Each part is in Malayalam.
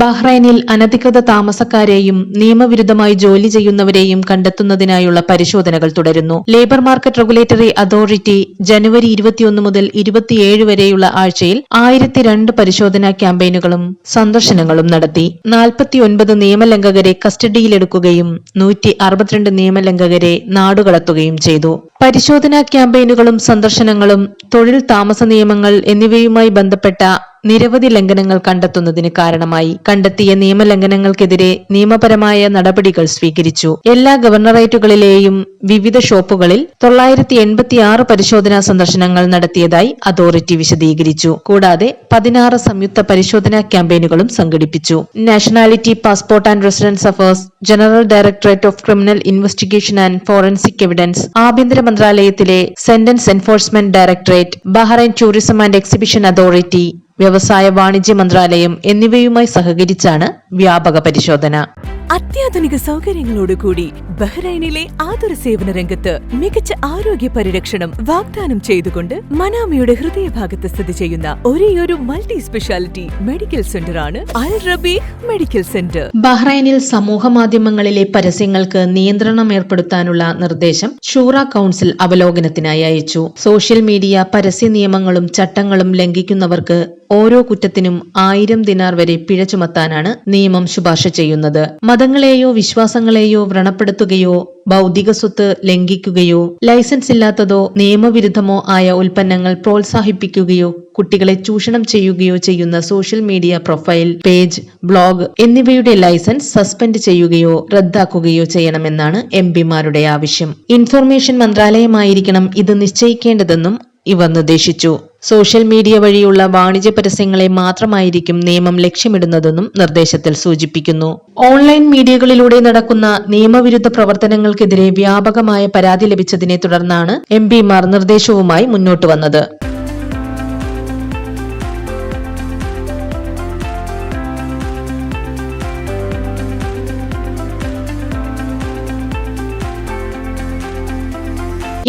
ബഹ്റൈനിൽ അനധികൃത താമസക്കാരെയും നിയമവിരുദ്ധമായി ജോലി ചെയ്യുന്നവരെയും കണ്ടെത്തുന്നതിനായുള്ള പരിശോധനകൾ തുടരുന്നു. ലേബർ മാർക്കറ്റ് റെഗുലേറ്ററി അതോറിറ്റി ജനുവരി ഇരുപത്തിയൊന്ന് മുതൽ ഇരുപത്തിയേഴ് വരെയുള്ള ആഴ്ചയിൽ ആയിരത്തി രണ്ട് പരിശോധനാ ക്യാമ്പയിനുകളും സന്ദർശനങ്ങളും നടത്തി. നാൽപ്പത്തിയൊൻപത് നിയമലംഘകരെ കസ്റ്റഡിയിലെടുക്കുകയും നൂറ്റി അറുപത്തിരണ്ട് നിയമലംഘകരെ നാടുകടത്തുകയും ചെയ്തു. പരിശോധനാ ക്യാമ്പയിനുകളും സന്ദർശനങ്ങളും തൊഴിൽ താമസ നിയമങ്ങൾ എന്നിവയുമായി ബന്ധപ്പെട്ട നിരവധി ലംഘനങ്ങൾ കണ്ടെത്തുന്നതിന് കാരണമായി. കണ്ടെത്തിയ നിയമലംഘനങ്ങൾക്കെതിരെ നിയമപരമായ നടപടികൾ സ്വീകരിച്ചു. എല്ലാ ഗവർണറേറ്റുകളിലെയും വിവിധ ഷോപ്പുകളിൽ തൊള്ളായിരത്തി എൺപത്തിയാറ് പരിശോധനാ സന്ദർശനങ്ങൾ നടത്തിയതായി അതോറിറ്റി വിശദീകരിച്ചു. കൂടാതെ പതിനാറ് സംയുക്ത പരിശോധനാ ക്യാമ്പയിനുകളും സംഘടിപ്പിച്ചു. Nationality passport and residence affairs general directorate of criminal investigation and forensic evidence ആഭ്യന്തര മന്ത്രാലയത്തിലെ sentence enforcement directorate Bahrain tourism and exhibition authority വ്യവസായ വാണിജ്യ മന്ത്രാലയം എന്നിവയുമായി സഹകരിച്ചാണ് വ്യാപക പരിശോധന. അത്യാധുനിക സൗകര്യങ്ങളോടുകൂടി ബഹ്റൈനിലെ ആതുര സേവന രംഗത്ത് മികച്ച ആരോഗ്യ പരിരക്ഷണം വാഗ്ദാനം ചെയ്തുകൊണ്ട് മനാമയുടെ ഹൃദയഭാഗത്ത് സ്ഥിതി ചെയ്യുന്ന ഒരേയൊരു മൾട്ടി സ്പെഷ്യാലിറ്റി മെഡിക്കൽ സെന്ററാണ് അൽ റബീഹ് മെഡിക്കൽ സെന്റർ. ബഹ്റൈനിൽ സമൂഹ മാധ്യമങ്ങളിലെ പരസ്യങ്ങൾക്ക് നിയന്ത്രണം ഏർപ്പെടുത്താനുള്ള നിർദ്ദേശം ഷൂറ കൌൺസിൽ അവലോകനത്തിനായി അയച്ചു. സോഷ്യൽ മീഡിയ പരസ്യ നിയമങ്ങളും ചട്ടങ്ങളും ലംഘിക്കുന്നവർക്ക് ഓരോ കുറ്റത്തിനും ആയിരം ദിനാർ വരെ പിഴ ചുമത്താനാണ് നിയമം ശുപാർശ ചെയ്യുന്നത്. മതങ്ങളെയോ വിശ്വാസങ്ങളെയോ വ്രണപ്പെടുത്തുകയോ ബൗദ്ധിക സ്വത്ത് ലംഘിക്കുകയോ ലൈസൻസ് ഇല്ലാത്തതോ നിയമവിരുദ്ധമോ ആയ ഉൽപ്പന്നങ്ങൾ പ്രോത്സാഹിപ്പിക്കുകയോ കുട്ടികളെ ചൂഷണം ചെയ്യുകയോ ചെയ്യുന്ന social media profile page blog എന്നിവയുടെ ലൈസൻസ് സസ്പെൻഡ് ചെയ്യുകയോ റദ്ദാക്കുകയോ ചെയ്യണമെന്നാണ് എം പിമാരുടെ ആവശ്യം. ഇൻഫർമേഷൻ മന്ത്രാലയമായിരിക്കണം ഇത് നിശ്ചയിക്കേണ്ടതെന്നും ഇവർ നിർദ്ദേശിച്ചു. സോഷ്യൽ മീഡിയ വഴിയുള്ള വാണിജ്യ പരസ്യങ്ങളെ മാത്രമായിരിക്കും നിയമം ലക്ഷ്യമിടുന്നതെന്നും നിർദ്ദേശത്തിൽ സൂചിപ്പിക്കുന്നു. ഓൺലൈൻ മീഡിയകളിലൂടെ നടക്കുന്ന നിയമവിരുദ്ധ പ്രവർത്തനങ്ങൾക്കെതിരെ വ്യാപകമായ പരാതി ലഭിച്ചതിനെ തുടർന്നാണ് എം പിമാർ നിർദ്ദേശവുമായി മുന്നോട്ട് വന്നത്.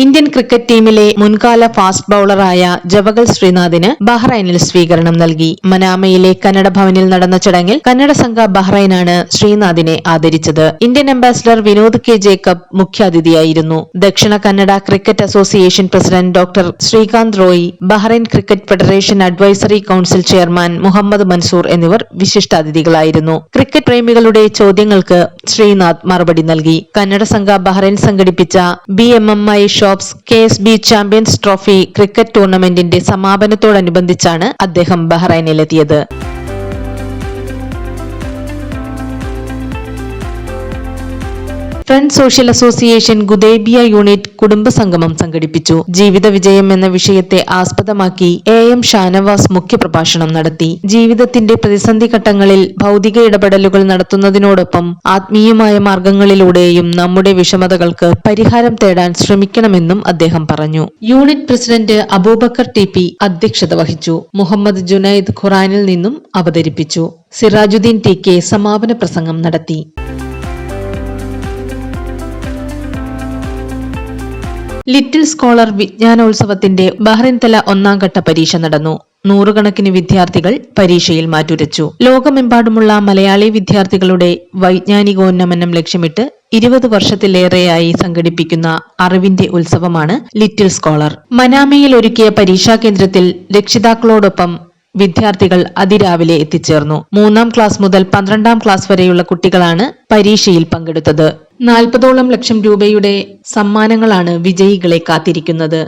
ഇന്ത്യൻ ക്രിക്കറ്റ് ടീമിലെ മുൻകാല ഫാസ്റ്റ് ബൌളറായ ജവഗൽ ശ്രീനാഥിന് ബഹ്റൈനിൽ സ്വീകരണം നൽകി. മനാമയിലെ കന്നഡ ഭവനിൽ നടന്ന ചടങ്ങിൽ കന്നഡ സംഘ ബഹ്റൈനാണ് ശ്രീനാഥിനെ ആദരിച്ചത്. Indian ambassador Vinod K. Jacob മുഖ്യാതിഥിയായിരുന്നു. ദക്ഷിണ Kannada cricket association president doctor Srikanth Roy Bahrain cricket federation advisory council chairman Mohammed Mansoor എന്നിവർ വിശിഷ്ടാതിഥികളായിരുന്നു. ക്രിക്കറ്റ് പ്രേമികളുടെ ചോദ്യങ്ങൾക്ക് ശ്രീനാഥ് മറുപടി നൽകി. കന്നഡ സംഘ ബഹ്റൈൻ സംഘടിപ്പിച്ച B M M I shops K S B champions trophy cricket ടൂർണമെന്റിന്റെ സമാപനത്തോടനുബന്ധിച്ചാണ് അദ്ദേഹം ബഹ്റൈനിലെത്തിയത്. Friend social association Gudaibiya unit കുടുംബസംഗമം സംഘടിപ്പിച്ചു. ജീവിത വിജയം എന്ന വിഷയത്തെ ആസ്പദമാക്കി എ എം ഷാനവാസ് മുഖ്യപ്രഭാഷണം നടത്തി. ജീവിതത്തിന്റെ പ്രതിസന്ധി ഘട്ടങ്ങളിൽ ഭൗതിക ഇടപെടലുകൾ നടത്തുന്നതിനോടൊപ്പം ആത്മീയമായ മാർഗങ്ങളിലൂടെയും നമ്മുടെ വിഷമതകൾക്ക് പരിഹാരം തേടാൻ ശ്രമിക്കണമെന്നും അദ്ദേഹം പറഞ്ഞു. Unit president Abubakar T P അധ്യക്ഷത വഹിച്ചു. മുഹമ്മദ് ജുനൈദ് ഖുറാനിൽ നിന്നും അവതരിപ്പിച്ചു. സിറാജുദ്ദീൻ ടി കെ സമാപന പ്രസംഗം നടത്തി. ലിറ്റിൽ സ്കോളർ വിജ്ഞാനോത്സവത്തിന്റെ ബഹ്റിൻ തല ഒന്നാം ഘട്ട പരീക്ഷ നടന്നു. നൂറുകണക്കിന് വിദ്യാർത്ഥികൾ പരീക്ഷയിൽ മാറ്റുരച്ചു. ലോകമെമ്പാടുമുള്ള മലയാളി വിദ്യാർത്ഥികളുടെ വൈജ്ഞാനികോന്നമനം ലക്ഷ്യമിട്ട് ഇരുപത് വർഷത്തിലേറെയായി സംഘടിപ്പിക്കുന്ന അറിവിന്റെ ഉത്സവമാണ് ലിറ്റിൽ സ്കോളർ. മനാമയിൽ ഒരുക്കിയ പരീക്ഷാ കേന്ദ്രത്തിൽ രക്ഷിതാക്കളോടൊപ്പം വിദ്യാർത്ഥികൾ അതിരാവിലെ എത്തിച്ചേർന്നു. മൂന്നാം ക്ലാസ് മുതൽ പന്ത്രണ്ടാം ക്ലാസ് വരെയുള്ള കുട്ടികളാണ് പരീക്ഷയിൽ പങ്കെടുത്തത്. നാൽപ്പതോളം ലക്ഷം രൂപയുടെ സമ്മാനങ്ങളാണ് വിജയികളെ കാത്തിരിക്കുന്നത്